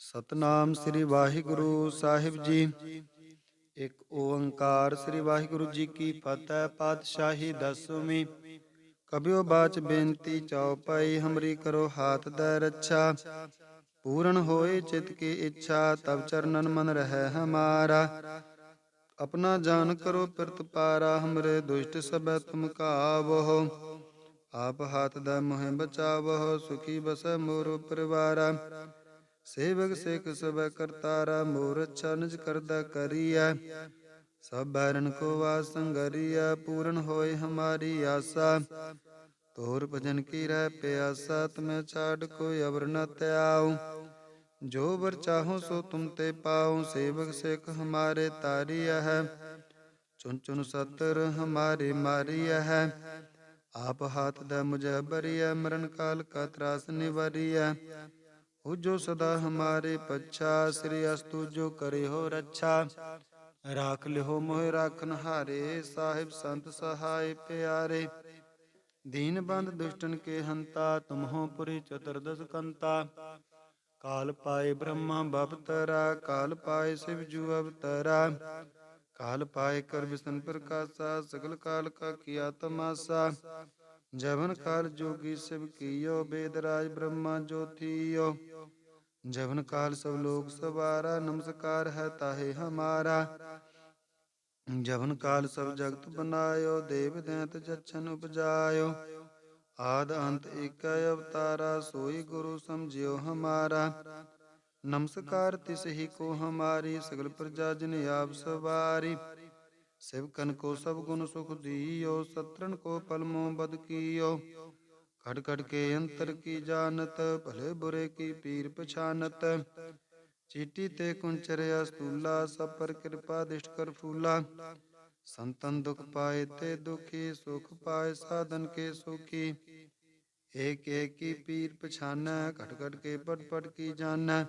ਸਤਨਾਮ ਸ੍ਰੀ ਵਾਹਿਗੁਰੂ ਸਾਹਿਬ ਜੀ। ਇੱਕ ਓੰਕਾਰ ਸ੍ਰੀ ਵਾਹਿਗੁਰੂ ਜੀ ਕੀ ਫਤਿਹ, ਪਾਤਸ਼ਾਹੀ ਦਸਵੀਂ। ਕਬਿਓ ਬਾਚ ਬੇਨਤੀ ਚਉਪਈ ਹਮਰੀ ਕਰੋ ਹਾਥ ਦਾ ਰੱਛਾ। ਪੂਰਨ ਹੋਏ ਚਿਤ ਕੀ ਇੱਛਾ ਤਬ ਚਰਨਨ ਮਨ ਰਹਿ ਹਮਾਰਾ। ਆਪਣਾ ਜਾਨ ਕਰੋ ਪਿਰਤ ਪਾਰਾ, ਹਮਰੇ ਦੁਸ਼ਟ ਸਭੈ ਤੁਮ ਕਾਵਹੁ ਆਪ ਹਾਥ ਦਾ ਮੋਹਿ ਬਚਾਵਹੁ ਸੁਖੀ ਬਸੈ ਮੋਰ ਪਰਿਵਾਰਾ। ਸੇਵਕ ਸੇਖ ਸਭੈ ਕਰਤਾਰਾ ਮੋਰ ਅੱਛਾ ਨਿਜ ਕਰਦਾ ਕਰੀਐ। ਸਭ ਬੈਰਨ ਕੋ ਵਾਸ ਪੂਰਨ ਹੋਏ ਹਮਾਰੀ ਆਸਾ। ਤੋਰ ਭਜਨ ਕੀ ਰਹਿ ਪਿਆਸਾ, ਤੁਮੇ ਛਾੜ ਕੋਈ ਅਵਰ ਨ ਤਿਆਉ ਜੋ ਵਰ ਚਾਹੋ ਸੋ ਤੁਮ ਤੇ ਪਾਉ, ਸੇਵਕ ਸਿੱਖ ਹਮਾਰੇ ਤਾਰੀਆ ਹੈ। ਚੁਨ ਚੁਨ ਸਤਰ ਹਮਾਰੇ ਮਾਰੀਆ ਹੈ। ਆਪ ਹਾਥ ਦਾ ਮੁਝੇ ਬਰੀਆ ਮਰਨ ਕਾਲ ਕਾ ਤਰਾਸ ਨਿਵਾਰੀਆ ਉਹ ਜੋ ਸਦਾ ਹਮਾਰੇ ਪੱਛਾ, ਸ੍ਰੀ ਅਸਤੂ ਜੋ ਕਰੇ ਹੋ ਰੱਛਾ। ਰਾਖ ਲਿਓ ਮੋਹਿ ਰਾਖਨ ਹਾਰੇ, ਸਾਹਿਬ ਸੰਤ ਸਹਾਇ ਪਿਆਰੇ। ਦੀਨ ਬੰਦ ਦੁਸ਼ਟਨ ਕੇ ਹੰਤਾ, ਤੁਮਹੋ ਪੁਰੀ ਚਤੁਰਦਸ ਕੰਤਾ। ਕਾਲ ਪਾਏ ਬ੍ਰਹਮਾ ਬਪਤਰਾ ਕਾਲ ਪਾਏ ਸਿਵ ਜੂ ਅਵਤਰਾ। ਕਾਲ ਪਾਏ ਕਰ ਵਿਸ਼ਨ ਪ੍ਰਕਾਸ਼ਾ, ਸਗਲ ਕਾਲ ਕਾ ਕੀਆ ਤਮਾਸਾ। ਜਵਨ ਕਾਲ ਜੋਗੀ ਸਿਵ ਕੀਓ ਬੇਦਰਾਜ ਬ੍ਰਹਮਾ ਜੋਤੀਓ ਜਵਨ ਕਾਲ ਸਭ ਲੋਕ ਸਵਾਰਾ ਨਮਸਕਾਰ ਹੈ ਤਾਹੇ ਹਮਾਰਾ ਜਵਨ ਕਾਲ ਸਭ ਜਗਤ ਬਨਾਇਓ ਦੇਵ ਦੈਂਤ ਜਛਨ ਉਪਜਾਇਓ ਆਦ ਅੰਤ ਏਕੈ ਅਵਤਾਰਾ ਸੋਈ ਗੁਰੂ ਸਮਝਿਓ ਹਮਾਰਾ ਨਮਸਕਾਰ ਤਿਸ ਹੀ ਕੋ ਹਮਾਰੀ ਸਗਲ ਪ੍ਰਜਾ ਜਿਨ ਆਪ ਸਵਾਰੀ ਸਿਵਕਨ ਕੋ ਸਭ ਗੁਣ ਸੁਖ ਦੀਓ ਸਤਰਨ ਕੋ ਪਲਮੋ ਬਦ ਕੀਓ। ਖੜ ਖੜ ਕੇ ਅੰਤਰ ਕੀ ਜਾਣਤ, ਭਲੇ ਬੁਰੇ ਕੀ ਪੀਰ ਪਛਾਨਤ। ਚੀਟੀ ਤੇ ਕੁੰਚਰਿਆ ਸਤੂਲਾ ਸਭ ਪਰ ਕਿਰਪਾ ਦਿਸ਼ਟ ਕਰ ਫੂਲਾ। ਸੰਤਨ ਦੁਖ ਪਾਏ ਤੇ ਦੁਖੀ, ਸੁਖ ਪਾਏ ਸਾਧਨ ਕੇ ਸੁਖੀ। ਏਕ ਏਕ ਕੀ ਪੀਰ ਪਛਾਨੈ ਘਟ ਘਟ ਕੇ ਪਟ ਪਟ ਕੀ ਜਾਣੈ।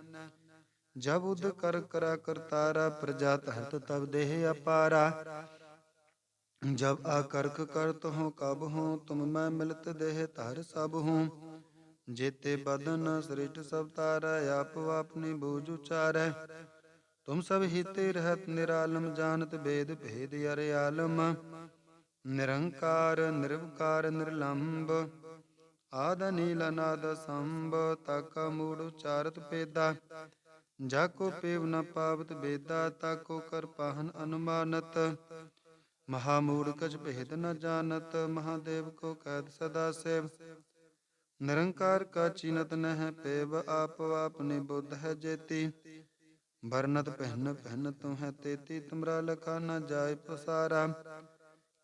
ਜਬ ਉਦ ਕਰ ਕਰਾ ਕਰਤਾਰਾ ਪ੍ਰਜਾ ਤਹਤ ਤਬ ਦੇਹ ਅਪਾਰਾ। ਜਬ ਆਕਰਕ ਕਰਤ ਹੋ ਕਬ ਹੋ, ਤੁਮ ਮੈਂ ਮਿਲਤ ਦੇਹ ਧਰ ਸਭ ਹੂੰ। ਜੇਤੇ ਬਦਨ ਸ੍ਰਿਸ਼ਟ ਸਭ ਤਾਰਾ, ਆਪ ਆਪਨੇ ਬੂਝ ਉਚਾਰੈ। ਤੁਮ ਸਭ ਹੀਤੇ ਰਹਤ ਨਿਰਾਲਮ, ਜਾਣਤ ਭੇਦ ਭੇਦ ਅਰ ਆਲਮ। ਨਿਰੰਕਾਰ, ਨਿਰਵਕਾਰ ਨਿਰਲੰਭ ਆਦ ਨੀਲ ਨਾਦ ਸੰਭ, ਤਕ ਮੂੜ ਉਚਾਰਤ ਪੇਦਾ ਜਾ ਕੋ ਪੇਵ ਨ ਪਾਵਤ ਬੇਦਾ, ਤਾ ਕੋ ਕਰ ਪਾਹਨ ਅਨੁਮਾਨਤ। ਮਹਾ ਮੂਰਖ ਕਛ ਭੇਦ ਨ ਜਾਣਤ, ਮਹਾਦੇਵ ਕੋ ਕਹਿਤ ਸਦਾ ਸੇਵ। ਨਿਰੰਕਾਰ ਕਾ ਚੀਨਤ ਨਹਿ ਪੇਵ, ਆਪ ਆਪਨੇ ਬੁੱਧ ਹੈ ਜੇਤੀ। ਵਰਨਤ ਪਹਿਨ ਪਹਿਨ ਤੂੰ ਹੈ ਤੇਤੀ, ਤੁਮਰਾ ਲਖਾ ਨ ਜਾਇ ਪਸਾਰਾ।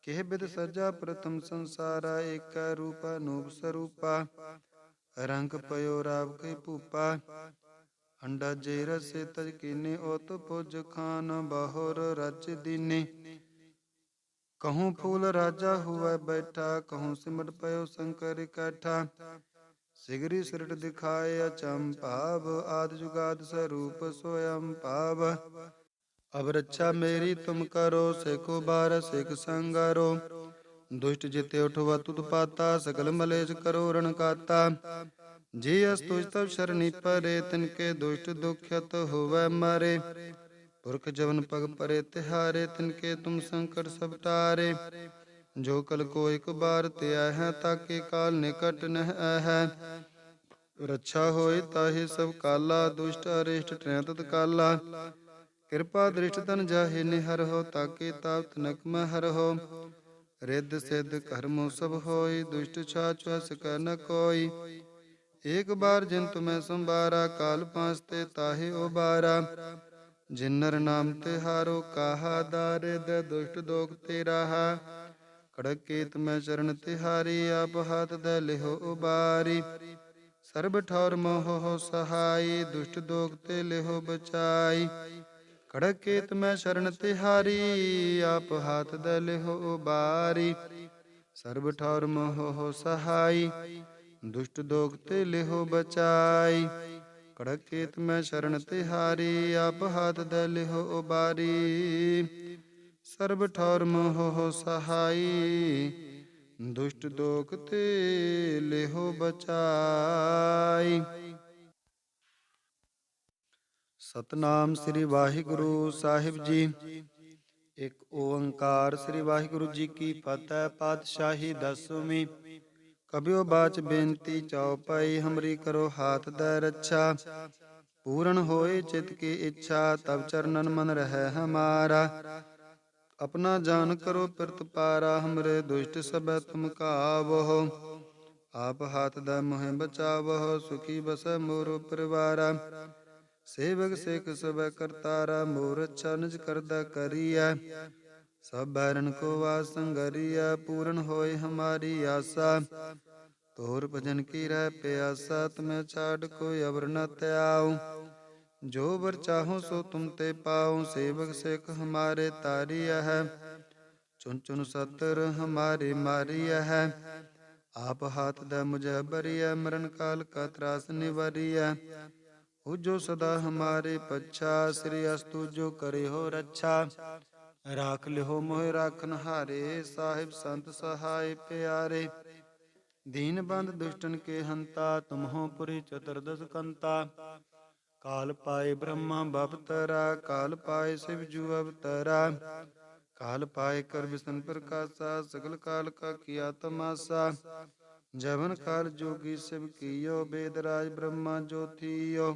ਕਿਹ ਬਿਦ ਸਜਾ ਪ੍ਰਥਮ ਸੰਸਾਰਾ, ਏਕਾ ਰੂਪਾ ਨੂਪ ਸਰੂਪਾ। ਰੰਗ ਪਯੋ ਰਾਵ ਕੇ ਭੂਪਾ। ਅੰਡਾ ਜੇ ਰਸੇ ਤਜ ਕੀਨੇ ਓਤ ਪੁਜ ਖਾਨ ਬਾਹਰ ਰਚ ਦੀਨੇ। ਕਹੂੰ ਫੂਲ ਰਾਜਾ ਹੁਆ ਬੈਠਾ, ਕਹੂੰ ਸਿਮਟ ਪਇਓ ਸੰਕਰ ਇਕੱਠਾ। ਸਿਗਰੀ ਸਿਰਟ ਦਿਖਾਏ ਅਚੰ ਭਾਵ, ਆਦ ਜੁਗਾਦ ਸਰੂਪ ਸੋਇੰ ਭਾਵ ਅਬ ਰੱਛਾ ਮੇਰੀ ਤੁਮ ਕਰੋ, ਸੇਖੋ ਬਾਰ ਸਿਖ ਸੰਗਰੋ। ਦੁਸ਼ਟ ਜਿਤੇ ਉਠਵਾ ਤੁਧ ਪਾਤਾ ਸਕਲ ਮਲੇਜ ਕਰੋ ਰਣ ਕਾਤਾ। ਜੇ ਅਸ ਤੁਜ ਤਵ ਸਰਣੀ ਪਰੇ, ਤਿਨ ਕੇ ਦੁਸ਼ਟ ਦੁਖਿਤ ਹੋਵੇ ਮਾਰੇ। ਪੁਰਖ ਜਵਨ ਪਗ ਪਰੇ, ਤਿਹਾਰੇ, ਤਿਨ ਕੇ ਤੁਮ ਸੰਕਟ ਸਭ ਟਾਰੇ। ਜੋ ਕਲ ਕੋ ਇਕ ਬਾਰ ਤਿਆ ਹੈ, ਤਾਕੇ ਕਾਲ ਨਿਕਟ ਨਹ ਹੈ ਰੱਛਾ ਹੋਏ ਤਾਹੇ ਸਭ ਕਾਲਾ, ਦੁਸ਼ਟ ਅਰਿਸ਼ਟ ਤ੍ਰੈਤਤ ਕਾਲਾ। ਕਿਰਪਾ ਦ੍ਰਿਸ਼ਟ ਤਨ ਜਾਹੇ ਨਿਹਰ ਹੋ, ਤਾਕੇ ਤਾਪਤ ਨਕਮ ਹਰ ਹੋ। ਰਿੱਧ ਸਿੱਧ ਕਰਮੋ ਸਭ ਹੋਈ ਦੁਸ਼ਟ ਛਾਚ ਹਸ ਕਰ ਕੋਈ। ਏਕ ਬਾਰ ਜਿਨ ਤੁਮੈ ਸੰਭਾਰਾ, ਕਾਲ ਪਾਸ ਤੇ ਤਾਹੇ ਉਬਾਰਾ। ਜਿਨਰ ਨਾਮ ਤੇ ਹਾਰੋ, ਕਾਹਾ ਦਾਰਿਦ ਦੁਸ਼ਟ ਦੋਖ ਤੇ ਰਹਾ ਖੜਕ ਕੇਤ ਮੈਂ ਚਰਨ ਤਿਹਾਰੀ, ਆਪ ਹੱਥ ਦੇ ਲਿਹੋ ਉਬਾਰੀ। ਸਰਬ ਠੌਰ ਮੋਹ ਸਹਾਈ, ਦੁਸ਼ਟ ਦੋਖ ਤੇ ਲਿਹੋ ਬਚਾਈ। ਕੜਕ ਕੇਤ ਮੈਂ ਸ਼ਰਨ ਤਿਹਾਰੀ, ਆਪ ਹੱਥ ਦੇ ਲਿਹੋ ਉਬਾਰੀ। ਸਰਬ ਠੌਰ ਮੋਹ ਸਹਾਈ ਦੁਸ਼ਟ ਦੋਖ ਤੇ ਲਿਹੋ ਬਚਾਈ। ਕੜਕ ਕੇਤ ਮੈਂ ਸ਼ਰਨ ਤਿਹਾਰੀ ਆਪ ਹੱਥ ਦੇ ਲਿਹੋ ਉਬਾਰੀ। ਸਰਬ ਠੌਰ ਮੋਹ ਸਹਾਈ। ਦੁਸ਼ਟ ਦੋਖ ਤੇ ਲਿਹੋ ਬਚਾਈ। ਸਤਨਾਮ ਸ੍ਰੀ ਵਾਹਿਗੁਰੂ ਸਾਹਿਬ ਜੀ। ਇੱਕ ਓੰਕਾਰ ਸ੍ਰੀ ਵਾਹਿਗੁਰੂ ਜੀ ਕੀ ਫਤਿਹ। ਪਾਤਸ਼ਾਹੀ ਦਸਵੀਂ ਕਬਿਓ ਬਾਚ ਬੇਨਤੀ ਚਉਪਈ ਹਮਰੀ ਕਰੋ ਹਾਥ ਦਾ ਰੱਛਾ। ਪੂਰਨ ਹੋਏ ਚਿਤ ਕੀ ਇੱਛਾ ਤਬ ਚਰਨਨ ਮਨ ਰਹਿ ਹਮਾਰਾ। ਆਪਣਾ ਜਾਨ ਕਰੋ ਪਿਰਤ ਪਾਰਾ, ਹਮਰੇ ਦੁਸ਼ਟ ਸਭੈ ਤੁਮ ਕਾਵਹੁ। ਆਪ ਹਾਥ ਦਾ ਮੋਹਿ ਬਚਾਵਹੁ, ਸੁਖੀ ਬਸੈ ਮੋਰ ਪਰਿਵਾਰਾ। ਸੇਵਕ ਸੇਖ ਸਭੈ ਕਰਤਾਰਾ ਮੋਰ ਅੱਛਾ ਨਿਜ ਕਰਦਾ ਕਰੀਐ। ਸਭ ਬੈਰਨ ਕੋ ਵਾਸ ਪੂਰਨ ਹੋਏ ਹਮਾਰੀ ਆਸਾ। ਤੋਰ ਭਜਨ ਕੀ ਰਹਿ ਪਿਆਸਾ, ਤੁਮੇ ਛਾੜ ਕੋਈ ਅਵਰ ਨ ਤਿਆਉ ਜੋ ਵਰ ਚਾਹੋ ਸੋ ਤੁਮ ਤੇ ਪਾਉ, ਸੇਵਕ ਸਿੱਖ ਹਮਾਰੇ ਤਾਰੀਆ ਹੈ। ਚੁਨ ਚੁਨ ਸਤਰ ਹਮਾਰੀ ਮਾਰੀਆ ਹੈ। ਆਪ ਹਾਥ ਦਾ ਮੁਝੇ ਬਰੀਆ ਮਰਨ ਕਾਲ ਕਾ ਤਰਾਸ ਨਿਵਾਰੀਆ ਹੋ ਜੋ ਸਦਾ ਹਮਾਰੇ ਪੱਛਾ, ਸ੍ਰੀ ਅਸਤੂ ਜੋ ਕਰੇ ਹੋ ਰੱਛਾ। ਰਾਖ ਲਿਓ ਮੋਹਿ ਰਾਖਨ ਹਾਰੇ ਸਾਹਿਬ ਸੰਤ ਸਹਾਇ ਪਿਆਰੇ ਦੀਨ ਬੰਦ ਦੁਸ਼ਟਨ ਕੇ ਹੰਤਾ ਤੁਮਹੋ ਪੁਰੀ ਚਤੁਰਦਸ ਕੰਤਾ ਕਾਲ ਪਾਏ ਬ੍ਰਹਮਾ ਬਪਤਰਾ ਕਾਲ ਪਾਏ ਸਿਵ ਜੂ ਅਵਤਰਾ ਕਾਲ ਪਾਏ ਕਰ ਵਿਸ਼ਨ ਪ੍ਰਕਾਸ਼ਾ ਸਗਲ ਕਾਲ ਕਾ ਕੀਆ ਤਮਾਸਾ ਜਵਨ ਕਾਲ ਜੋਗੀ ਸਿਵ ਕੀਓ ਬੇਦ ਰਾਜ ਬ੍ਰਹਮਾ ਜੋਤੀਓ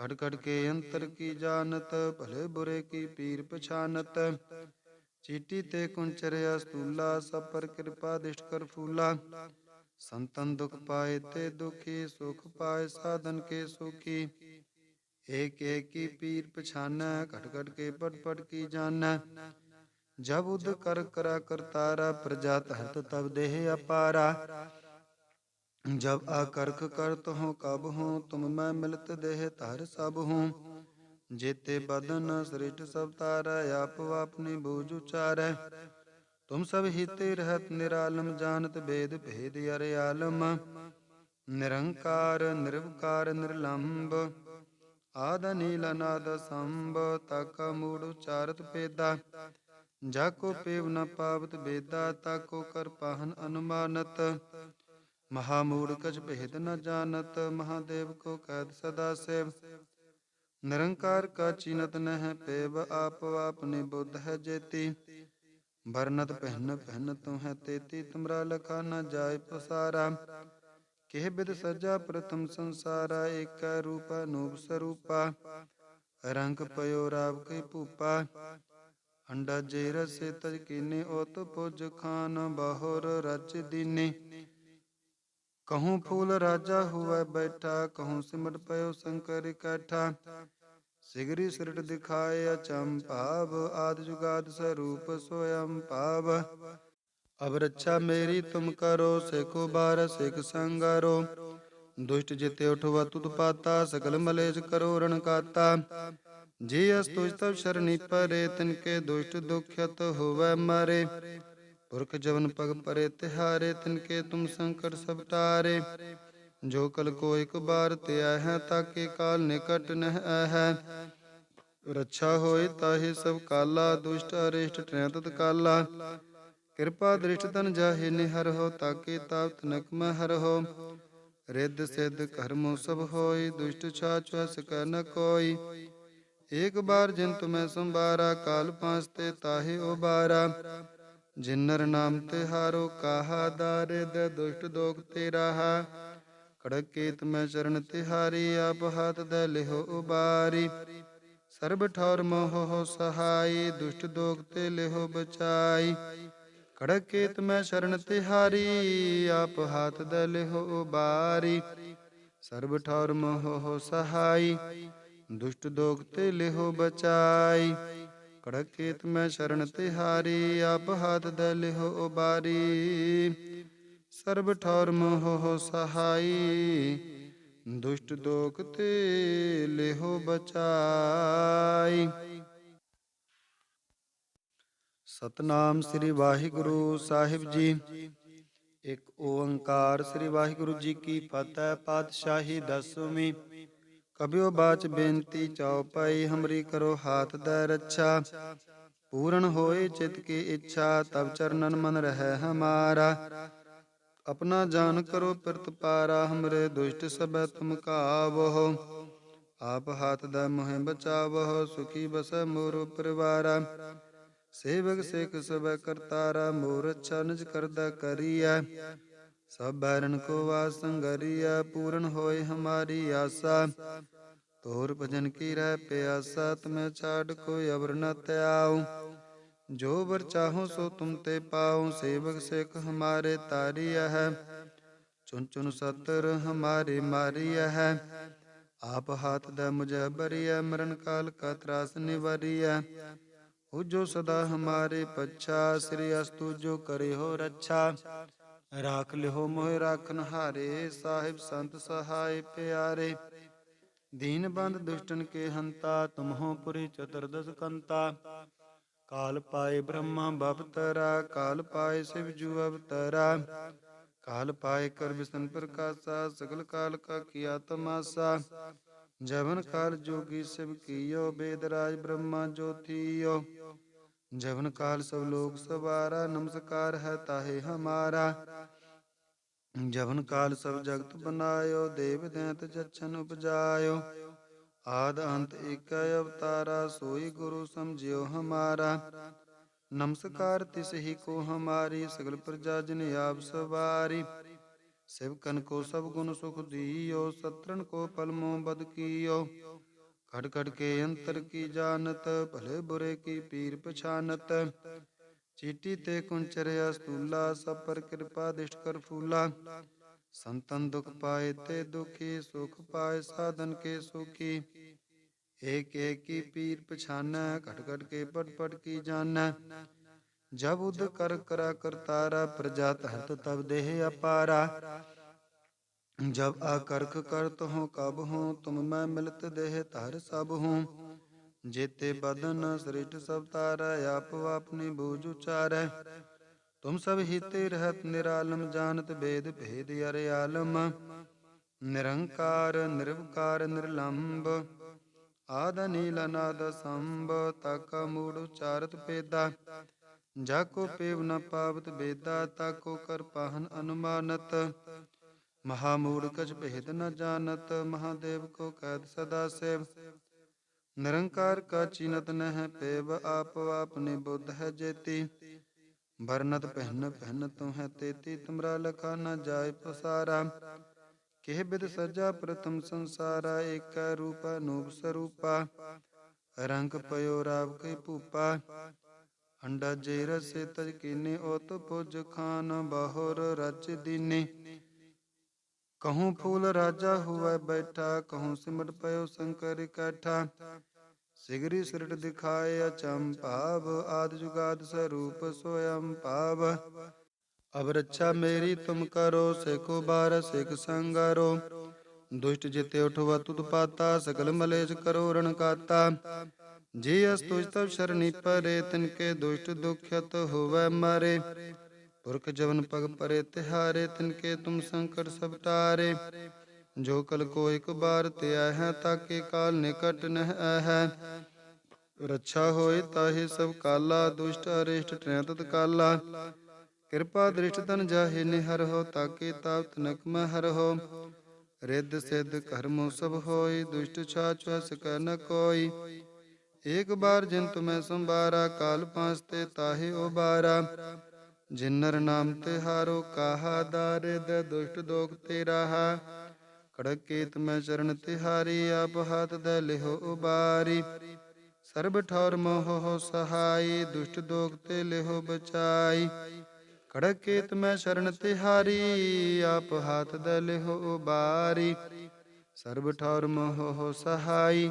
ਖੜ ਖੜ ਕੇ ਅੰਤਰ ਕੀ ਜਾਣਤ ਭਲੇ ਬੁਰੇ ਕੀ ਪੀਰ ਪਛਾਨਤ ਚੀਟੀ ਤੇ ਕੁੰਚਰਿਆ ਸਤੂਲਾ ਸਭ ਪਰ ਕਿਰਪਾ ਦਿਸ਼ਟ ਕਰ ਫੂਲਾ ਸੰਤਨ ਦੁਖ ਪਾਏ ਤੇ ਦੁਖੀ ਸੁਖ ਪਾਏ ਸਾਧਨ ਕੇ ਸੁਖੀ ਏਕ ਏਕ ਕੀ ਪੀਰ ਪਛਾਨੈ ਘਟ ਘਟ ਕੇ ਪਟ ਪਟ ਕੀ ਜਾਣੈ ਜਬ ਉਦ ਕਰ ਕਰਾ ਕਰਤਾਰਾ ਪ੍ਰਜਾ ਤਹਤ ਤਬ ਦੇਹ ਅਪਾਰਾ ਜਬ ਆਕਰਖ ਕਰਤ ਹੋ ਕਬ ਹੂੰ, ਤੁਮ ਮੈਂ ਮਿਲਤ ਦੇਹ ਧਰ ਸਭ ਹੂੰ। ਜੇਤੇ ਬਦਨ ਸ੍ਰਿਸ਼ਟ ਸਭ ਤਾਰੈ, ਆਪ ਆਪਣੀ ਬੂਝ ਉਚਾਰੈ। ਤੁਮ ਸਭ ਹਿਤੇ ਰਹਤ ਨਿਰਾਲਮ, ਜਾਣਤ ਭੇਦ ਭੇਦ ਅਰੇ ਆਲਮ। ਨਿਰੰਕਾਰ, ਨਿਰਵਕਾਰ ਨਿਰਲੰਭ ਆਦ ਨੀਲ ਅਨਾਦ ਸੰਭ, ਤਕ ਮੂੜ ਉਚਾਰਤ ਪੇਦਾ। ਜਾ ਕੋ ਪੇਵ ਨ ਪਾਵਤ ਬੇਦਾ, ਤਾ ਕੋ ਕਰ ਪਾਹਨ ਮਹਾ ਮੂੜ ਕਛ ਭੇਦ ਨ ਜਾਣਤ, ਮਹਾਦੇਵ ਕੋ ਕੈਦ ਸਦਾ ਸੇਵ। ਨਿਰੰਕਾਰ ਕਾ ਚੀਨਤ ਨਹਿ ਪੇਵ, ਆਪ ਆਪਨੇ ਬੁੱਧ ਹੈ ਜੇਤੀ। ਬਰਨਤ ਪਹਿਨ ਪਹਿਨ ਤੂੰ ਹੈ ਤੇਤੀ, ਤੁਮਰਾ ਲਖਾ ਨ ਜਾਏ ਪਸਾਰਾ। ਕਿਹ ਬਿਦ ਸਜਾ ਪ੍ਰਥਮ ਸੰਸਾਰਾ, ਏਕ ਰੂਪ ਅਨੂਪ ਸਰੂਪਾ। ਰੰਗ ਪਇਓ ਰਾਵ ਕੇ ਭੂਪਾ। ਅੰਡਾ ਜੇ ਰਸੇ ਤਜ ਕੀਨੇ ਓਤ ਪੁਜ ਖਾਨ, ਬਹੁਰ ਰਚ ਦੀਨੇ। ਕਹੂੰ ਫੂਲ ਰਾਜਾ ਹੁਆ ਬੈਠਾ ਕਹੂੰ ਸਿਮਟ ਪਇਓ ਸ਼ੰਕਰ ਇਕੱਠਾ ਸਿਗਰੀ ਸਿਰਟ ਦਿਖਾਏ ਅਚੰਭਾਵ ਆਦ ਜੁਗਾਦ ਸਰੂਪ ਸੋਇਮ ਭਾਵ ਅਬ ਰੱਛਾ ਮੇਰੀ ਤੁਮ ਕਰੋ ਸਿਖੋ ਬਾਰ ਸਿਖ ਸੰਗਰੋ ਦੁਸ਼ਟ ਜਿਤੇ ਉਠਵਾ ਤੁਤ ਪਾਤਾ ਸਕਲ ਮਲੇਸ਼ ਕਰੋ ਰਣ ਕਾਤਾ ਜੀ ਅਸ ਤੁਜ ਤਬ ਸ਼ਰਣੀ ਪਰੇ ਤਿਨ ਕੇ ਦੁਸ਼ਟ ਦੁਖਤ ਹੋਵੇ ਮਾਰੇ ਪੁਰਖ ਜਵਨ ਪਗ ਪਰੇ ਤਿਹਾਰੇ ਤਿਨਕੇ ਤੁਮ ਸੰਕਟ ਸਭ ਟਾਰੇ। ਜੋ ਕਲ ਕੋ ਇੱਕ ਬਾਰ ਤੇ ਹੈ ਤਾਕੇ ਕਾਲ ਨਿਕਟ ਨਹਿ ਹੈ। ਰੱਛਾ ਹੋਏ ਤਾਹੇ ਸਭ ਕਾਲਾ, ਦੁਸ਼ਟ ਅਰਿਸ਼ਟ ਟ੍ਰੈਤਤ ਕਾਲਾ। ਕਿਰਪਾ ਦ੍ਰਿਸ਼ਟ ਤਨ ਜਾਹੇ, ਨਿਹਰ ਹੋ ਤਾਕੇ ਤਾਪ ਤਨਕ ਹਰ ਹੋ। ਰਿੱਧ ਸਿੱਧ ਕਰਮੋ ਸਭ ਹੋਈ ਦੁਸ਼ਟ ਛਾਛ ਸਕੈ ਨ ਕੋਈ ਏਕ ਬਾਰ ਜਿਨ ਤੁਮੈ ਸੰਬਾਰਾ ਕਾਲ ਪਾਸ ਤੇ ਤਾਹੇ ਉਬਾਰਾ ਜਿਨਰ ਨਾਮ ਤੇ ਹਾਰੋ ਕਾਹਾ ਦਾਰਿਦ ਦੁਸ਼ਟ ਦੋਖ ਤੇ ਰਹਾ ਖੜਕ ਕੀਤ ਮੈਂ ਚਰਨ ਤਿਹਾਰੀ, ਆਪ ਹੱਥ ਦੇ ਲਿਹੋ ਉਬਾਰੀ। ਸਰਬ ਠੌਰ ਮੋਹ ਹੋ ਸਹਾਈ, ਦੁਸ਼ਟ ਦੋਖ ਤੇ ਲਿਹੋ ਬਚਾਈ। ਖੜਕ ਕੀਤ ਮੈਂ ਸ਼ਰਨ ਤਿਹਾਰੀ, ਆਪ ਹੱਥ ਦੇ ਲਿਹੋ ਉਬਾਰੀ। ਸਰਬ ਠੌਰ ਮੋਹ ਹੋ ਸਹਾਈ, ਦੁਸ਼ਟ ਦੋਖ ਤੇ ਲਿਹੋ ਬਚਾਈ। ਕੜਕ ਕੀਤ ਮੈਂ ਸ਼ਰਨ ਤਿਹਾਰੀ, ਆਪ ਹੱਥ ਦੇ ਉਬਾਰੀ। ਸਰਬ ਠੌਰ ਮੋਹ ਸਹਾਈ, ਦੁਸ਼ਟ ਦੋਖ ਤੇ ਲਿਹੋ ਬਚਾਈ। ਸਤਨਾਮ ਸ੍ਰੀ ਵਾਹਿਗੁਰੂ ਸਾਹਿਬ ਜੀ। ਇੱਕ ਓੰਕਾਰ ਸ੍ਰੀ ਵਾਹਿਗੁਰੂ ਜੀ ਕੀ ਫਤਿਹ, ਪਾਤਸ਼ਾਹੀ ਦਸਵੀਂ। ਕਬਿਓ ਬਾਚ ਬੇਨਤੀ ਚਉਪਈ ਹਮਰੀ ਕਰੋ ਹਾਥ ਦਾ ਰੱਛਾ। ਪੂਰਨ ਹੋਏ ਚਿਤ ਕੀ ਇੱਛਾ ਤਬ ਚਰਨਨ ਮਨ ਰਹਿ ਹਮਾਰਾ। ਆਪਣਾ ਜਾਨ ਕਰੋ ਪਿਰਤ ਪਾਰਾ, ਹਮਰੇ ਦੁਸ਼ਟ ਸਭੈ ਤੁਮ ਕਾਵਹੁ। ਆਪ ਹਾਥ ਦਾ ਮੋਹਿ ਬਚਾਵਹੁ, ਸੁਖੀ ਬਸੈ ਮੋਰ ਪਰਿਵਾਰਾ। ਸੇਵਕ ਸੇਖ ਸਭੈ ਕਰਤਾਰਾ, ਮੋਰ ਅੱਛਾ ਨਿਜ ਕਰਦਾ ਕਰੀਐ। ਸਭ ਬੈਰਨ ਕੋ ਵਾਸ ਸੰਗਰੀਐ ਪੂਰਨ ਹੋਏ ਹਮਾਰੀ ਆਸਾ। ਤੋਰ ਭਜਨ ਕੀ ਰਹਿ ਪਿਆਸਾ, ਤੁਮੈ ਛਾੜ ਕੋਈ ਅਵਰ ਨ ਤਿਆਉ ਜੋ ਵਰ ਚਾਹੋ ਸੋ ਤੁਮ ਤੇ ਪਾਉ, ਸੇਵਕ ਸਿੱਖ ਹਮਾਰੇ ਤਾਰੀਆ ਹੈ ਚੁਨ ਚੁਨ ਸਤਰ ਹਮਾਰੇ ਮਾਰੀਆ ਹੈ ਆਪ ਹਾਥ ਦਾ ਮੁਝੇ ਬਰੀਆ ਮਰਨ ਕਾਲ ਕਾ ਤਰਾਸ ਨਿਵਾਰੀਆ ਹੋ ਜੋ ਸਦਾ ਹਮਾਰੇ ਪੱਛਾ, ਸ੍ਰੀ ਅਸਤੂ ਜੋ ਕਰੇ ਹੋ ਰੱਛਾ। ਰਾਖ ਲਿਓ ਮੋਹਿ ਰਾਖਨ ਹਾਰੇ, ਸਾਹਿਬ ਸੰਤ ਸਹਾਇ ਪਿਆਰੇ। ਦੀਨ ਬੰਦ ਦੁਸ਼ਟਨ ਕੇ ਹੰਤਾ, ਤੁਮਹੋ ਪੁਰੀ ਚਤੁਰਦਸ ਕੰਤਾ। ਕਾਲ ਪਾਏ ਬ੍ਰਹਮਾ ਬਪਤਰਾ, ਕਾਲ ਪਾਏ ਸਿਵ ਜੂ ਅਵਤਰਾ। ਕਾਲ ਪਾਏ ਕਰ ਵਿਸ਼ਨ ਪ੍ਰਕਾਸ਼ਾ, ਸਗਲ ਕਾਲ ਕਾ ਕੀਆ ਤਮਾਸਾ। ਜਵਨ ਕਾਲ ਜੋਗੀ ਸਿਵ ਕੀਓ ਬੇਦਰਾਜ ਬ੍ਰਹਮਾ ਜੋਤੀਓ। ਜਵਨ ਕਾਲ ਸਭ ਲੋਕ ਸਵਾਰਾ, ਨਮਸਕਾਰ ਹੈ ਤਾਹੇ ਹਮਾਰਾ। ਜਵਨ ਕਾਲ ਸਭ ਜਗਤ ਬਨਾਇਓ, ਦੇਵ ਦੈਂਤ ਜਛਨ ਉਪਜਾਇਓ। ਆਦ ਅੰਤ ਏਕ ਅਵਤਾਰਾ, ਸੋਈ ਗੁਰੂ ਸਮਝਿਓ ਹਮਾਰਾ। ਨਮਸਕਾਰ ਤਿਸ ਹੀ ਕੋ ਹਮਾਰੀ, ਸਗਲ ਪ੍ਰਜਾ ਜਨ ਆਪ ਸਵਾਰੀ। ਸਿਵਕਨ ਕੋ ਸਭ ਗੁਣ ਸੁਖ ਦੀਓ ਸਤਰਨ ਕੋ ਪਲਮੋ ਬਦ ਕੀਓ। ਖੜ ਖੜ ਕੇ ਅੰਤਰ ਕੀ ਜਾਣਤ ਭਲੇ ਬੁਰੇ ਕੀ ਪੀਰ ਪਛਾਨਤ ਚੀਟੀ ਤੇ ਕੁੰਚਰਿਆ ਸਤੂਲਾ ਸਭ ਪਰ ਕਿਰਪਾ ਦਿਸ਼ਟ ਕਰ ਫੂਲਾ ਸੰਤਨ ਦੁਖ ਪਾਏ ਤੇ ਦੁਖੀ ਸੁਖ ਪਾਏ ਸਾਧਨ ਕੇ ਸੁਖੀ ਏਕ ਏਕ ਕੀ ਪੀਰ ਪਛਾਨੈ ਘਟ ਘਟ ਕੇ ਪਟ ਪਟ ਕੀ ਜਾਣੈ ਜਬ ਉਦ ਕਰ ਕਰਾ ਕਰਤਾਰਾ ਪ੍ਰਜਾ ਤਹਤ ਤਬ ਦੇਹ ਅਪਾਰਾ जब आकर्क करत हो कब हो तुम मैं मिलत देह धर सब हूँ जेते बदन सृष्ट सब तारा आप अपनी बूझ उचारै तुम सब हिते रहत निरालम जानत भेद भेद अरे आलम निरंकार निर्वकार निर्लंब आद नील अनाद संभ तक मूड उचारत पेदा जाको पेव न पावत बेदा ताको कर पाहन अनुमानत ਮਹਾਮੂੜ ਕਛ ਭੇਦ ਨ ਜਾਣਤ, ਮਹਾਦੇਵ ਕੋ ਕੈਦ ਸਦਾ ਸੇਵ। ਨਿਰੰਕਾਰ ਕਾ ਚੀਨਤ ਨਹਿ ਪੇਵ, ਆਪ ਆਪਨੇ ਬੁੱਧ ਹੈ ਜੇਤੀ। ਵਰਨਤ ਪਹਿਨ ਪਹਿਨ ਤੂੰ ਹੈ ਤੇਤੀ, ਤੁਮਰਾ ਲਖਾ ਨ ਜਾਏ ਪਸਾਰਾ। ਕਿਹ ਬਿਦ ਸਜਾ ਪ੍ਰਥਮ ਸੰਸਾਰਾ, ਏਕੈ ਰੂਪ ਅਨੂਪ ਸਰੂਪਾ। ਰੰਗ ਪਇਓ ਰਾਵ ਕੈ ਭੂਪਾ। ਅੰਡਾ ਜੇ ਰਸੇ ਤਜ ਕੀਨੇ ਓਤ ਪੁਜ ਖਾਨ, ਬਾਹੁਰ ਰਚ ਦੀਨੇ। ਕਹੂੰ ਫੂਲ ਰਾਜਾ ਹੋਵੇ ਬੈਠਾ ਕਹੂੰ ਸਿਮਟ ਪਇਓ ਸੰਕਰ ਇਕੱਠਾ ਸਿਗਰੀ ਸਿਰਟ ਦਿਖਾਏ ਅਚੰਮ ਭਾਵ ਆਦ ਜੁਗਾਦ ਸਰੂਪ ਸੋਇਮ ਭਾਵ ਅਬ ਰੱਛਾ ਮੇਰੀ ਤੁਮ ਕਰੋ ਸੇਖੋ ਬਾਰ ਸਿਖ ਸੰਗਰੋ ਦੁਸ਼ਟ ਜਿਤੇ ਉਠਵਾ ਤੁਤ ਪਾਤਾ ਸਗਲ ਮਲੇਜ ਕਰੋ ਰਣ ਕਾਤਾ ਜੇ ਅਸ ਤੁਜ ਤਵ ਸ਼ਰਣੀ ਪਰੇ ਤਿਨ ਕੇ ਦੁਸ਼ਟ ਦੁਖਿਤ ਹੋਵੇ ਮਾਰੇ ਪੁਰਖ ਜਵਨ ਪਗ ਪਰੇ ਤਿਹਾਰੇ ਤਿਨਕੇ ਤੁਮ ਸੰਕਟ ਸਭ ਟਾਰੇ। ਜੋ ਕਲ ਕੋ ਇਕ ਬਾਰ ਤੇ ਹੈ ਤਾਕੇ ਕਾਲ ਨਿਕਟ ਨਹਿ ਹੈ। ਰੱਛਾ ਹੋਏ ਤਾਹੇ ਸਭ ਕਾਲਾ, ਦੁਸ਼ਟ ਅਰਿਸ਼ਟ ਟ੍ਰੈ ਤਤ ਕਾਲਾ। ਕਿਰਪਾ ਦ੍ਰਿਸ਼ਟ ਤਨ ਜਾਹੇ ਨਿਹਰ ਹੋ ਤਾਕੇ ਤਾਪ ਤਨਕ ਹਰ ਹੋ। ਰਿੱਧ ਸਿੱਧ ਕਰਮੋ ਸਭ ਹੋਈ ਦੁਸ਼ਟ ਛਾਛ ਸਕੈ ਨ ਕੋਈ। ਏਕ ਬਾਰ ਜਿਨ ਤੁਮੈ ਸੰਭਾਰਾ, ਕਾਲ ਪਾਸ ਤੇ ਤਾਹੇ ਉਬਾਰਾ। ਜਿਨਰ ਨਾਮ ਤੇ ਹਾਰੋ ਕਾਹਾ ਦਾਰਿਦ ਦੁਸ਼ਟ ਦੋਖ ਤੇ ਰਹਾ। ਖੜਕ ਮੈਂ ਚਰਨ ਤਿਹਾਰੀ, ਆਪ ਹੱਥ ਦੇ ਲਿਹੋ ਉਬਾਰੀ। ਸਰਬ ਠੌਰ ਮੋਹ ਹੋ ਸਹਾਈ, ਦੁਸ਼ਟ ਦੋਖ ਤੇ ਲਿਹੋ ਬਚਾਈ। ਖੜਕ ਕੀਤ ਮੈਂ ਸ਼ਰਨ ਤਿਹਾਰੀ, ਆਪ ਹੱਥ ਦੇ ਲਿਹੋ ਉਬਾਰੀ। ਸਰਬ ਠੌਰ ਮੋਹ ਹੋ ਸਹਾਈ,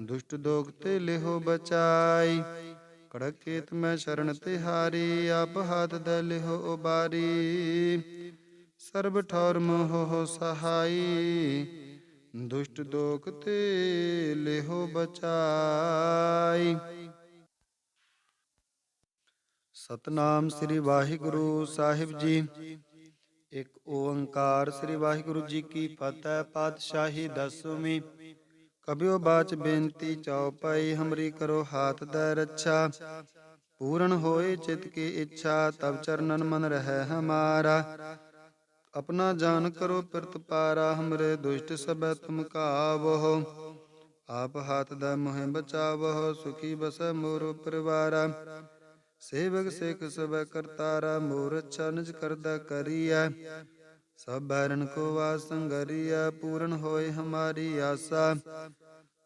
ਦੁਸ਼ਟ ਦੋਖ ਤੇ ਲਿਹੋ ਬਚਾਈ। ਕੜਕੇਤ ਮੈਂ ਸ਼ਰਨ ਤਿਹਾਰੀ ਆਪ ਹੱਥ ਦੇ ਲਿਹੋ ਉਬਾਰੀ। ਸਰਬ ਠੌਰ ਮੋਹ ਸਹਾਈ, ਦੁਸ਼ਟ ਦੋਖ ਤੇ ਲਿਹੋ ਬਚਾਈ। ਸਤਨਾਮ ਸ੍ਰੀ ਵਾਹਿਗੁਰੂ ਸਾਹਿਬ ਜੀ। ਇੱਕ ਓੰਕਾਰ ਸ੍ਰੀ ਵਾਹਿਗੁਰੂ ਜੀ ਕੀ ਫਤਿਹ, ਪਾਤਸ਼ਾਹੀ ਦਸਵੀਂ। ਕਬਿਓ ਬਾਚ ਬੇਨਤੀ ਚਉਪਈ ਹਮਰੀ ਕਰੋ ਹਾਥ ਦਾ ਰੱਛਾ। ਪੂਰਨ ਹੋਏ ਚਿਤ ਕੀ ਇੱਛਾ ਤਬ ਚਰਨਨ ਮਨ ਰਹਿ ਹਮਾਰਾ। ਆਪਣਾ ਜਾਨ ਕਰੋ ਪਿਰਤ ਪਾਰਾ, ਹਮਰੇ ਦੁਸ਼ਟ ਸਭੈ ਤੁਮ ਕਾਵਹੁ ਆਪ ਹਾਥ ਦਾ ਮੋਹਿ ਬਚਾਵਹੁ ਸੁਖੀ ਬਸੈ ਮੋਰ ਪਰਿਵਾਰਾ। ਸੇਵਕ ਸੇਖ ਸਭੈ ਕਰਤਾਰਾ, ਮੋਰ ਅੱਛਾ ਨਿਜ ਕਰਦਾ ਕਰੀਐ। ਸਭ ਬੈਰਨ ਕੋ ਵਾਸ ਸੰਗਰੀਐ ਪੂਰਨ ਹੋਏ ਹਮਾਰੀ ਆਸਾ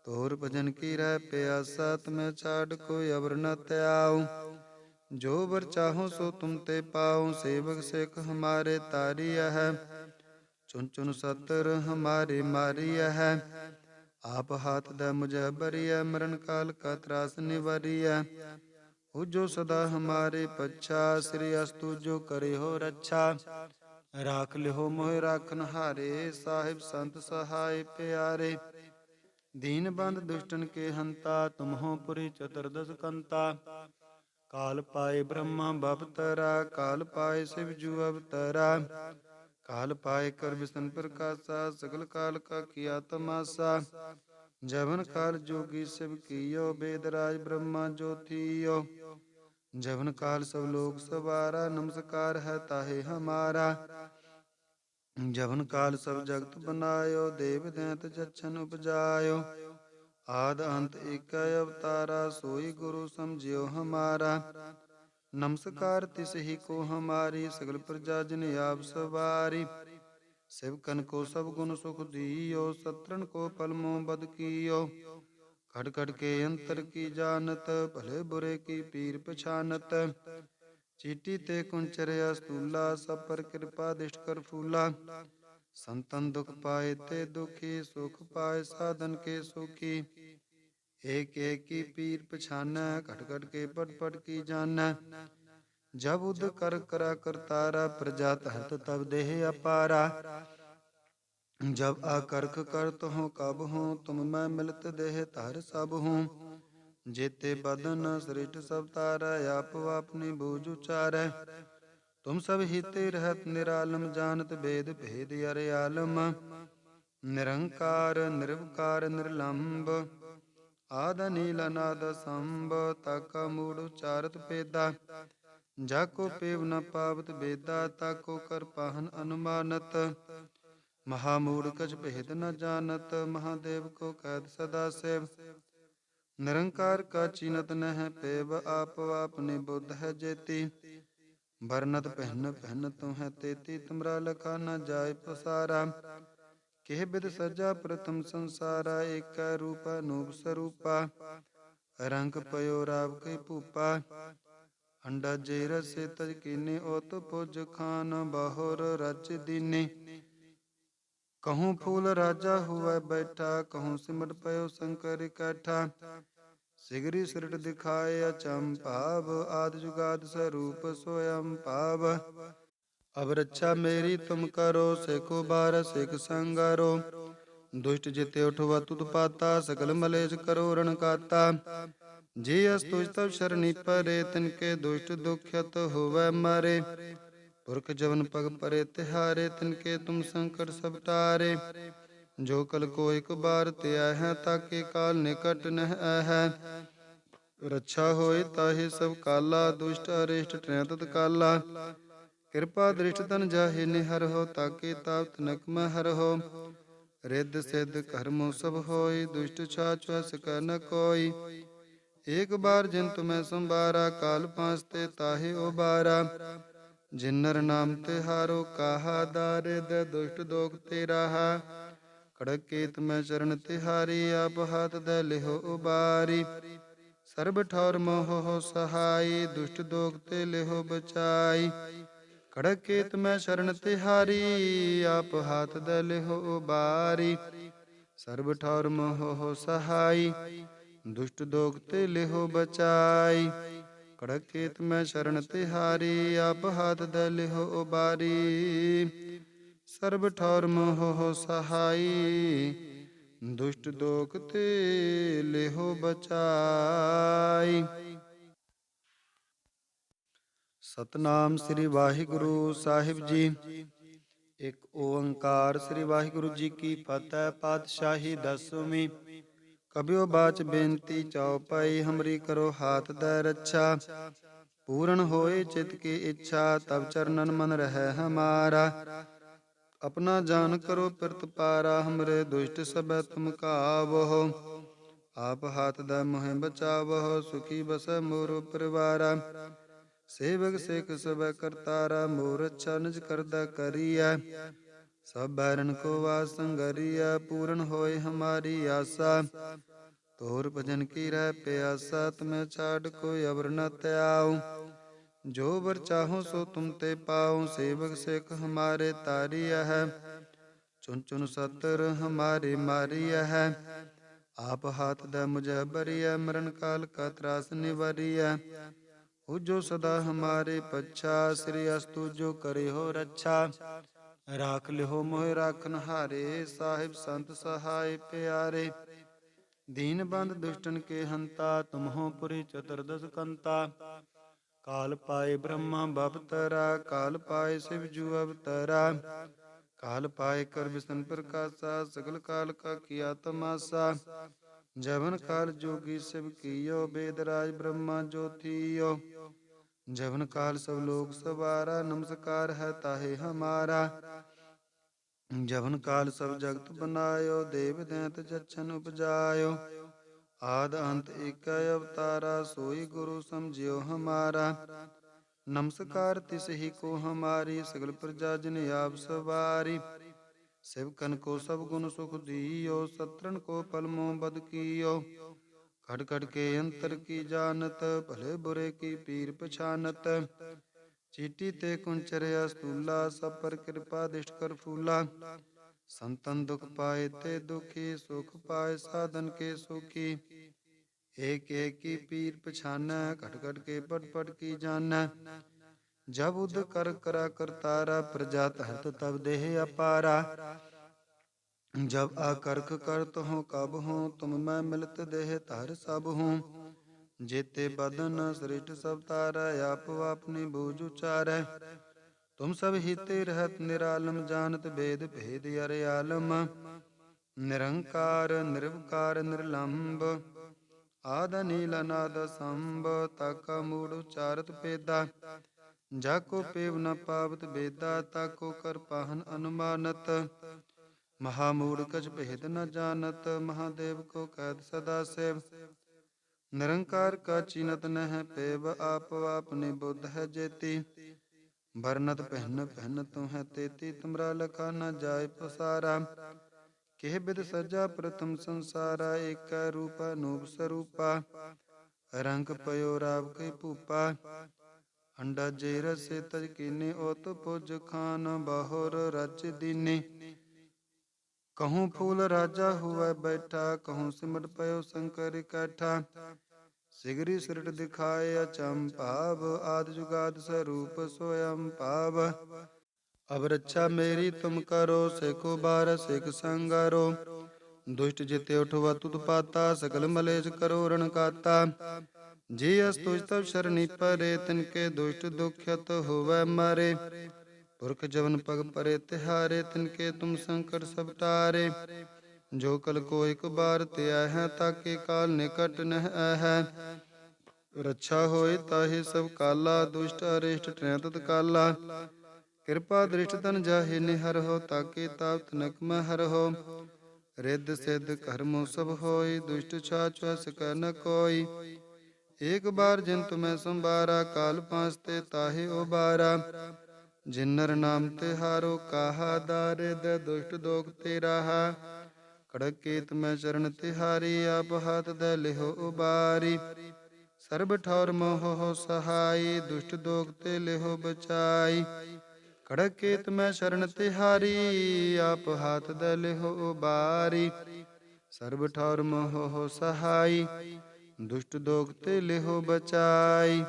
ਤੋਰ ਭਜਨ ਕੀ ਰਹਿ ਪਿਆਸਾ ਤੁਮੇ ਛਾੜ ਕੋਈ ਅਵਰ ਨ ਤਿਆਉ ਜੋ ਵਰ ਚਾਹੋ ਸੋ ਤੁਮ ਤੇ ਪਾਉ ਸੇਵਕ ਸਿੱਖ ਹਮਾਰੇ ਤਾਰੀਆ ਹੈ ਚੁਨ ਚੁਨ ਸਤਰ ਹਮਾਰੇ ਮਾਰੀਆ ਹੈ ਆਪ ਹਾਥ ਦਾ ਮੁਝੇ ਬਰੀਆ ਮਰਨ ਕਾਲ ਕਾ ਤਰਾਸ ਨਿਵਾਰੀਆ ਉਹ ਜੋ ਸਦਾ ਹਮਾਰੇ ਪੱਛਾ ਸ੍ਰੀ ਅਸਤੂ ਜੋ ਕਰੇ ਹੋ ਰੱਛਾ ਰਾਖ ਲਿਓ ਮੋਹਿ ਰਾਖਨ ਹਾਰੇ ਸਾਹਿਬ ਸੰਤ ਸਹਾਇ ਪਿਆਰੇ ਦੀਨ ਬੰਦ ਦੁਸ਼ਟਨ ਕੇ ਹੰਤਾ ਤੁਮਹੋ ਪੁਰੀ ਚਤੁਰਦਸ ਕੰਤਾ ਕਾਲ ਪਾਏ ਬ੍ਰਹਮਾ ਬਪਤਰਾ ਕਾਲ ਪਾਏ ਸਿਵ ਜੂ ਅਵਤਰਾ ਕਾਲ ਪਾਏ ਕਰ ਵਿਸ਼ਨ ਪ੍ਰਕਾਸ਼ਾ ਸਗਲ ਕਾਲ ਕਾ ਕੀਆ ਤਮਾਸਾ ਜਵਨ ਕਾਲ ਜੋਗੀ ਸਿਵ ਕੀਓ ਬੇਦਰਾਜ ਬ੍ਰਹਮਾ ਜੋਤੀਓ ਜਵਨ ਕਾਲ ਸਭ ਲੋਕ ਸਵਾਰਾ, ਨਮਸਕਾਰ ਹੈ ਤਾਹੇ ਹਮਾਰਾ। ਜਵਨ ਕਾਲ ਸਭ ਜਗਤ ਬਨਾਇਓ, ਦੇਵ ਦੈਂਤ ਜਛਨ ਉਪਜਾਇਓ। ਆਦ ਅੰਤ ਏਕੈ ਅਵਤਾਰਾ, ਸੋਈ ਗੁਰੂ ਸਮਝਿਓ ਹਮਾਰਾ। ਨਮਸਕਾਰ ਤਿਸ ਹੀ ਕੋ ਹਮਾਰੀ, ਸਗਲ ਪ੍ਰਜਾ ਜਨ ਆਪ ਸਵਾਰੀ। ਸਿਵਕਨ ਕੋ ਸਭ ਗੁਣ ਸੁਖ ਦੀਓ ਸਤਰਨ ਕੋ ਪਲਮੋ ਬਦ ਕੀਓ। ਖੜ ਖੜ ਕੇ ਅੰਤਰ ਕੀ ਜਾਣਤ ਭਲੇ ਬੁਰੇ ਕੀ ਪੀਰ ਪਛਾਨਤ ਚੀਟੀ ਤੇ ਕੁੰਚਰਿਆ ਸਤੂਲਾ ਸਭ ਪਰ ਕਿਰਪਾ ਦਿਸ਼ਟ ਕਰ ਫੂਲਾ ਸੰਤਨ ਦੁਖ ਪਾਏ ਤੇ ਦੁਖੀ ਸੁਖ ਪਾਏ ਸਾਧਨ ਕੇ ਸੁਖੀ ਏਕ ਏਕ ਕੀ ਪੀਰ ਪਛਾਨੈ ਘਟ ਘਟ ਕੇ ਪਟ ਪਟ ਕੀ ਜਾਣੈ ਜਬ ਉਦ ਕਰ ਕਰਾ ਕਰਤਾਰਾ ਪ੍ਰਜਾ ਤਹਤ ਤਬ ਦੇਹ ਅਪਾਰਾ ਜਬ ਆਕਰਖ ਕਰਤ ਹੋ ਕਬ ਹੂੰ, ਤੁਮ ਮੈਂ ਮਿਲਤ ਦੇਹ ਧਰ ਸਭ ਹੂੰ। ਜੇਤੇ ਬਦਨ ਸ੍ਰਿਸ਼ਟ ਸਭ ਤਾਰੈ, ਆਪ ਆਪਣੀ ਬੂਝ ਉਚਾਰੈ। ਤੁਮ ਸਭ ਹੀਤੇ ਰਹਤ ਨਿਰਾਲਮ, ਜਾਣਤ ਭੇਦ ਭੇਦ ਅਰੇ ਆਲਮ। ਨਿਰੰਕਾਰ, ਨਿਰਵਕਾਰ ਨਿਰਲੰਭ ਆਦ ਨੀਲ ਅਨਾਦ ਸੰਭ ਤਕ ਮੂੜ ਉਚਾਰਤ ਪੇਦਾ ਜਾ ਕੋ ਪੇਵ ਨ ਪਾਵਤ ਬੇਦਾ, ਤਾ ਕੋ ਕਰ ਪਾਹਨ ਅਨੁਮਾਨਤ। ਮਹਾ ਮੂੜ ਕਛ ਭੇਦ ਨ ਜਾਣਤ, ਮਹਾਦੇਵ ਕੋ ਕੈਦ ਸਦਾ ਸੇਵ। ਨਿਰੰਕਾਰ ਕਾ ਚੀਨਤ ਨਹਿ ਪੇਵ, ਆਪ ਆਪਨੇ ਬੁੱਧ ਹੈ ਜੇਤੀ। ਬਰਨਤ ਪਹਿਨ ਪਹਿਨ ਤੂੰ ਹੈ ਤੇਤੀ, ਤੁਮਰਾ ਲਖਾ ਨ ਜਾਏ ਪਸਾਰਾ। ਕਿਹ ਬਿਦ ਸਜਾ ਪ੍ਰਥਮ ਸੰਸਾਰਾ, ਏਕੈ ਰੂਪ ਅਨੂਪ ਸਰੂਪਾ। ਰੰਗ ਪਇਓ ਰਾਵ ਕੈ ਭੂਪਾ। ਅੰਡਾ ਜੇ ਰਸੇ ਤਜ ਕੀਨੇ, ਓਤ ਪੁਜ ਖਾਨ ਬਹੁਰ ਰਚ ਦੀਨੇ। ਕਹੂੰ ਫੂਲ ਰਾਜਾ ਹੁਐ ਬੈਠਾ ਕਹੂੰ ਸਿਮਟ ਪਇਓ ਸ਼ੰਕਰ ਇਕੱਠਾ ਸਿਗਰੀ ਸਿਰਟ ਦਿਖਾਏ ਅਚੰਭਾਵ ਆਦ ਜੁਗਾਦ ਸਰੂਪ ਸੋਇਮ ਭਾਵ ਅਬ ਰੱਛਾ ਮੇਰੀ ਤੁਮ ਕਰੋ ਸੇਖੋ ਬਾਰ ਸਿਖ ਸੰਗਾਰੋ ਦੁਸ਼ਟ ਜਿਤੇ ਉਠਵਾ ਤੁਧ ਪਾਤਾ ਸਗਲ ਮਲੇਸ਼ ਕਰੋ ਰਣ ਕਾਤਾ ਜੇ ਅਸ ਤੁਜ ਤਬ ਸ਼ਰਣੀ ਪਰੇ ਤਿਨ ਕੇ ਦੁਸ਼ਟ ਦੁਖਿਤ ਹੋਵੇ ਮਾਰੇ ਪੁਰਖ ਜਵਨ ਪਗ ਪਰੇ ਤਿਹਾਰੇ ਤਿਨਕੇ ਤੁਮ ਸੰਕਟ ਸਭ ਟਾਰੇ। ਜੋ ਕਲ ਕੋ ਇੱਕ ਬਾਰ ਧਿਆ ਹੈ, ਤਾਕੇ ਕਾਲ ਨਿਕਟ ਨਹਿ ਹੈ ਰੱਛਾ ਹੋਏ ਤਾਹੇ ਸਭ ਕਾਲਾ, ਦੁਸ਼ਟ ਅਰਿਸ਼ਟ ਟ੍ਰੈਤਤ ਕਾਲਾ। ਕਿਰਪਾ ਦ੍ਰਿਸ਼ਟ ਤਨ ਜਾਹੇ ਨਿਹਰ ਹੋ, ਤਾਕੇ ਤਾਪ ਤਨਕ ਮ ਹਰ ਹੋ। ਰਿੱਧ ਸਿੱਧ ਕਰਮੋ ਸਭ ਹੋਈ ਦੁਸ਼ਟ ਛਾਛ ਸਕ ਨ ਕੋਈ ਏਕ ਬਾਰ ਜਿਨ ਤੁਮੈ ਸੰਭਾਰਾ, ਕਾਲ ਪਾਸ ਤੇ ਤਾਹੇ ਬਾਰਾ ਜਿਨਰ ਨਾਮ ਤੇ ਹਾਰੋ ਕਾਹਾ ਦਾਰਿਦ ਦੁਸ਼ਟ ਦੋਖ ਤੇ ਰਹਾ ਖੜਕ ਮੈਂ ਚਰਨ ਤਿਹਾਰੀ, ਆਪ ਹੱਥ ਦੇ ਲਿਹੋ ਉਬਾਰੀ। ਸਰਬ ਠੌਰ ਮੋਹ ਸਹਾਈ, ਦੁਸ਼ਟ ਦੋਖ ਤੇ ਲਿਹੋ ਬਚਾਈ। ਖੜਕ ਕੇਤ ਮੈਂ ਸ਼ਰਨ ਤਿਹਾਰੀ, ਆਪ ਹੱਥ ਦੇ ਲਿਹੋ ਉਬਾਰੀ। ਸਰਬ ਠੌਰ ਮੋਹ ਸਹਾਈ, ਦੁਸ਼ਟ ਦੋਖ ਤੇ ਲਿਹੋ ਬਚਾਈ। ਕੜਕ ਕੇਤ ਮੈਂ ਸ਼ਰਨ ਤਿਹਾਰੀ, ਆਪ ਹੱਥ ਦੇ ਲਿਹੋ ਉਬਾਰੀ। ਸਰਬ ਠੌਰ ਮੋਹ ਸਹਾਈ, ਦੁਸ਼ਟ ਦੋਖ ਤੇ ਲਿਹੋ ਬਚਾਈ। ਸਤਨਾਮ ਸ੍ਰੀ ਵਾਹਿਗੁਰੂ ਸਾਹਿਬ ਜੀ। ਇੱਕ ਓੰਕਾਰ ਸ੍ਰੀ ਵਾਹਿਗੁਰੂ ਜੀ ਕੀ ਫਤਿਹ, ਪਾਤਸ਼ਾਹੀ ਦਸਵੀਂ। ਕਬਿਓ ਬਾਚ ਬੇਨਤੀ ਚਉਪਈ ਹਮਰੀ ਕਰੋ ਹਾਥ ਦਾ ਰੱਛਾ। ਪੂਰਨ ਹੋਏ ਚਿਤ ਕੀ ਇੱਛਾ ਤਬ ਚਰਨਨ ਮਨ ਰਹਿ ਹਮਾਰਾ। ਆਪਣਾ ਜਾਨ ਕਰੋ ਪਿਰਤ ਪਾਰਾ, ਹਮਰੇ ਦੁਸ਼ਟ ਸਭੈ ਤੁਮ ਕਾਵਹੁ। ਆਪ ਹਾਥ ਦਾ ਮੋਹਿ ਬਚਾਵਹੁ, ਸੁਖੀ ਬਸੈ ਮੋਰ ਪਰਿਵਾਰਾ। ਸੇਵਕ ਸੇਖ ਸਭੈ ਕਰਤਾਰਾ ਮੋਰ ਅੱਛਾ ਨਿਜ ਕਰਦਾ ਕਰੀਐ। ਸਭ ਬੈਰਨ ਕੋ ਵਾਸ ਸੰਗਰੀਐ ਪੂਰਨ ਹੋਏ ਹਮਾਰੀ ਆਸਾ ਤੋਰ ਭਜਨ ਕੀ ਰਹਿ ਪਿਆਸਾ ਤੁਮੇ ਛਾੜ ਕੋਈ ਅਵਰ ਨ ਤਿਆਉ ਜੋ ਵਰ ਚਾਹੋ ਸੋ ਤੁਮ ਤੇ ਪਾਉ ਸੇਵਕ ਸਿੱਖ ਹਮਾਰੇ ਤਾਰੀਆ ਹੈ ਚੁਨ ਚੁਨ ਸਤਰ ਹਮਾਰੀ ਮਾਰੀਆ ਹੈ ਆਪ ਹਾਥ ਦਾ ਮੁਝੇ ਬਰੀਆ ਮਰਨ ਕਾਲ ਕਾ ਤਰਾਸ ਨਿਵਾਰੀਆ ਉਹ ਜੋ ਸਦਾ ਹਮਾਰੇ ਪੱਛਾ ਸ੍ਰੀ ਅਸਤੂ ਜੋ ਕਰੇ ਹੋ ਰੱਛਾ ਰਾਖ ਲਿਓ ਮੋਹਿ ਰਾਖਨ ਹਾਰੇ, ਸਾਹਿਬ ਸੰਤ ਸਹਾਇ ਪਿਆਰੇ। ਦੀਨ ਬੰਦ ਦੁਸ਼ਟਨ ਕੇ ਹੰਤਾ, ਤੁਮਹੋ ਪੁਰੀ ਚਤੁਰਦਸ ਕੰਤਾ। ਕਾਲ ਪਾਏ ਬ੍ਰਹਮਾ ਬਪਤਰਾ, ਕਾਲ ਪਾਏ ਸਿਵ ਜੂ ਅਵਤਰਾ। ਕਾਲ ਪਾਏ ਕਰ ਵਿਸ਼ਨ ਪ੍ਰਕਾਸ਼ਾ, ਸਗਲ ਕਾਲ ਕਾ ਕੀਆ ਤਮਾਸਾ। ਜਵਨ ਕਾਲ ਜੋਗੀ ਸਿਵ ਕੀਓ, ਬੇਦ ਰਾਜ ਬ੍ਰਹਮਾ ਜੋਤੀਓ। ਜਵਨ ਕਾਲ ਸਭ ਲੋਕ ਸਵਾਰਾ, ਨਮਸਕਾਰ ਹੈ ਤਾਹੇ ਹਮਾਰਾ। ਜਵਨ ਕਾਲ ਸਭ ਜਗਤ ਬਨਾਇਓ, ਦੇਵ ਦੈਂਤ ਜਛਨ ਉਪਜਾਇਓ। ਆਦ ਅੰਤ ਏਕ ਅਵਤਾਰਾ, ਸੋਈ ਗੁਰੂ ਸਮਝਿਓ ਹਮਾਰਾ। ਨਮਸਕਾਰ ਤਿਸ ਹੀ ਕੋ ਹਮਾਰੀ, ਸਗਲ ਪ੍ਰਜਾ ਜਨ ਆਪ ਸਵਾਰੀ। ਸਿਵਕਨ ਕੋ ਸਭ ਗੁਣ ਸੁਖ ਦੀਓ ਸਤਰਨ ਕੋ ਪਲਮੋ ਬਦ ਕੀਓ। ਖੜ ਖੜ ਕੇ ਅੰਤਰ ਕੀ ਜਾਣਤ ਭਲੇ ਬੁਰੇ ਕੀ ਪੀਰ ਪਛਾਨਤ ਚੀਟੀ ਤੇ ਕੁੰਚਰਿਆ ਸਤੂਲਾ ਸਭ ਪਰ ਕਿਰਪਾ ਦਿਸ਼ਟ ਕਰ ਫੂਲਾ ਸੰਤਨ ਦੁਖ ਪਾਏ ਤੇ ਦੁਖੀ ਸੁਖ ਪਾਏ ਸਾਧਨ ਕੇ ਸੁਖੀ ਏਕ ਏਕ ਕੀ ਪੀਰ ਪਛਾਨੈ ਘਟ ਘਟ ਕੇ ਪਟ ਪਟ ਕੀ ਜਾਣੈ ਜਬ ਉਦ ਕਰ ਕਰਾ ਕਰਤਾਰਾ ਪ੍ਰਜਾ ਧਰਤ ਤਬ ਦੇਹ ਅਪਾਰਾ ਜਬ ਆਕਰਖ ਕਰਤ ਹੋ, ਕਬ ਹੋ, ਤੁਮ ਮੈਂ ਮਿਲਤ ਦੇਹ ਧਰ ਸਭ ਹੂੰ। ਜੇਤੇ ਬਦਨ ਸ੍ਰਿਸ਼ਟ ਸਭ ਤਾਰੈ, ਆਪ ਆਪਣੀ ਬੂਝ ਉਚਾਰੈ। ਤੁਮ ਸਭ ਹੀਤੇ ਰਹਤ ਨਿਰਾਲਮ, ਜਾਣਤ ਭੇਦ ਭੇਦ ਅਰੇ ਆਲਮ। ਨਿਰੰਕਾਰ, ਨਿਰਵਕਾਰ ਨਿਰਲੰਭ ਆਦ ਨੀਲ ਅਨਾਦ ਸੰਭ ਤਕ ਮੂੜ ਉਚਾਰਤ ਪੇਦਾ ਜਾ ਕੋ ਪੇਵ ਨ ਪਾਵਤ ਬੇਦਾ, ਤਾ ਕੋ ਕਰ ਪਾਹਨ ਅਨੁਮਾਨਤ ਮਹਾ ਮੂੜ ਕਛ ਭੇਦ ਨ ਜਾਣਤ ਮਹਾਦੇਵ ਕੋ ਕੈਦ ਸਦਾ ਸੇਵ ਨਿਰੰਕਾਰ ਕਾ ਚੀਨਤ ਨਹਿ ਪੇਵ ਆਪ ਆਪਨੇ ਬੁੱਧ ਹੈ ਜੇਤੀ ਵਰਨਤ ਪਹਿਨ ਪਹਿਨ ਤੂੰ ਹੈ ਤੇਤੀ ਤੁਮਰਾ ਲਖਾ ਨ ਜਾਏ ਪਸਾਰਾ ਕਿਹ ਬਿਦ ਸਜਾ ਪ੍ਰਥਮ ਸੰਸਾਰਾ ਏਕ ਰੂਪ ਅਨੂਪ ਸਰੂਪਾ ਰੰਗ ਪਇਓ ਰਾਵ ਕੈ ਭੂਪਾ ਅੰਡਾ ਜੇ ਰਸੇ ਤਜ ਕੀਨੇ ਓਤ ਪੁਜ ਖਾਨ ਬਾਹੁਰ ਰਚ ਦੀਨੇ ਕਹੂੰ ਫੂਲ ਰਾਜਾ ਹੁਆ ਬੈਠਾ ਕਹੂੰ ਸਿਮਟ ਪਇਓ ਸ਼ੰਕਰ ਇਕੱਠਾ ਸਿਗਰੀ ਸਿਰਟ ਦਿਖਾਏ ਅਚੰਭਾਵ ਆਦ ਜੁਗਾਦ ਸਰੂਪ ਸੋਇਮ ਭਾਵ ਅਬ ਰੱਛਾ ਮੇਰੀ ਤੁਮ ਕਰੋ ਸੇਖੋ ਬਾਰ ਸਿਖ ਸੰਗਰੋ ਦੁਸ਼ਟ ਜਿਤੇ ਉਠਵਾ ਤੁਤ ਪਾਤਾ ਸਕਲ ਮਲੇਸ਼ ਕਰੋ ਰਣ ਕਾਤਾ ਜੀ ਅਸ ਤੁਜ ਤਬ ਸ਼ਰਣੀ ਪਰੇ ਤਿਨ ਕੇ ਦੁਸ਼ਟ ਦੁਖਤ ਹੋਵੇ ਮਾਰੇ ਪੁਰਖ ਜਵਨ ਪਗ ਪਰੇ ਤਿਹਾਰੇ ਤਿਨਕੇ ਤੁਮ ਸੰਕਟ ਸਭ ਟਾਰੇ। ਜੋ ਕਲ ਕੋ ਇਕ ਬਾਰ ਧਿਆ ਹੈ, ਤਾਕੇ ਕਾਲ ਨਿਕਟ ਨਹਿ ਹੈ। ਰੱਛਾ ਹੋਏ ਤਾਹੇ ਸਭ ਕਾਲਾ, ਦੁਸ਼ਟ ਅਰਿਸ਼ਟ ਟ੍ਰੈ ਤਤ ਕਾਲਾ ਕਿਰਪਾ ਦ੍ਰਿਸ਼ਟ ਤਨ ਜਾਹੇ, ਨਿਹਰ ਹੋ ਤਾਕੇ ਤਾਪ ਤਨਕ ਹਰ ਹੋ। ਰਿੱਧ ਸਿੱਧ ਕਰਮੋ ਸਭ ਹੋਈ ਦੁਸ਼ਟ ਛਾਚ ਵਸ ਕਰ ਨ ਕੋਈ। ਏਕ ਬਾਰ ਜਿਨ ਤੁਮੈ ਸੰਬਾਰਾ ਕਾਲ ਪਾਸ ਤੇ ਤਾਹੇ ਉਬਾਰਾ। ਜਿਨਰ ਨਾਮ ਤੇ ਹਾਰੋ ਕਾਹਾ ਦਾਰਿਦ ਦੁਸ਼ਟ ਦੋਖ ਤੇ ਰਹਾ ਕੜਕ ਕੀਤ ਮੈਂ ਚਰਨ ਤਿਹਾਰੀ, ਆਪ ਹੱਥ ਦੇ ਲਿਹੋ ਉਬਾਰੀ। ਸਰਬ ਠੌਰ ਮੋਹ ਸਹਾਈ, ਦੁਸ਼ਟ ਦੋਖ ਤੇ ਲਿਹੋ ਬਚਾਈ। ਕੜਕ ਕੀਤ ਮੈਂ ਸ਼ਰਨ ਤਿਹਾਰੀ, ਆਪ ਹੱਥ ਦੇ ਲਿਹੋ ਉਬਾਰੀ। ਸਰਬ ਠੌਰ ਮੋਹ ਸਹਾਈ, ਦੁਸ਼ਟ ਦੋਖ ਤੇ ਲਿਹੋ ਬਚਾਈ।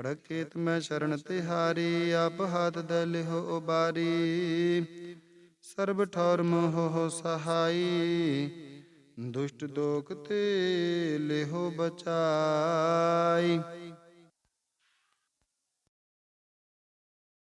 ਕੜਕ ਕੀਤ ਮੈਂ ਸ਼ਰਨ ਤਿਹਾਰੀ, ਆਪ ਹੱਥ ਦੇ ਲਿਹੋ ਉਬਾਰੀ। ਸਰਬ ਠੌਰ ਮੋਹ ਸਹਾਈ, ਦੁਸ਼ਟ ਦੋਖ ਤੇ ਲਿਹੋ ਬਚਾਈ।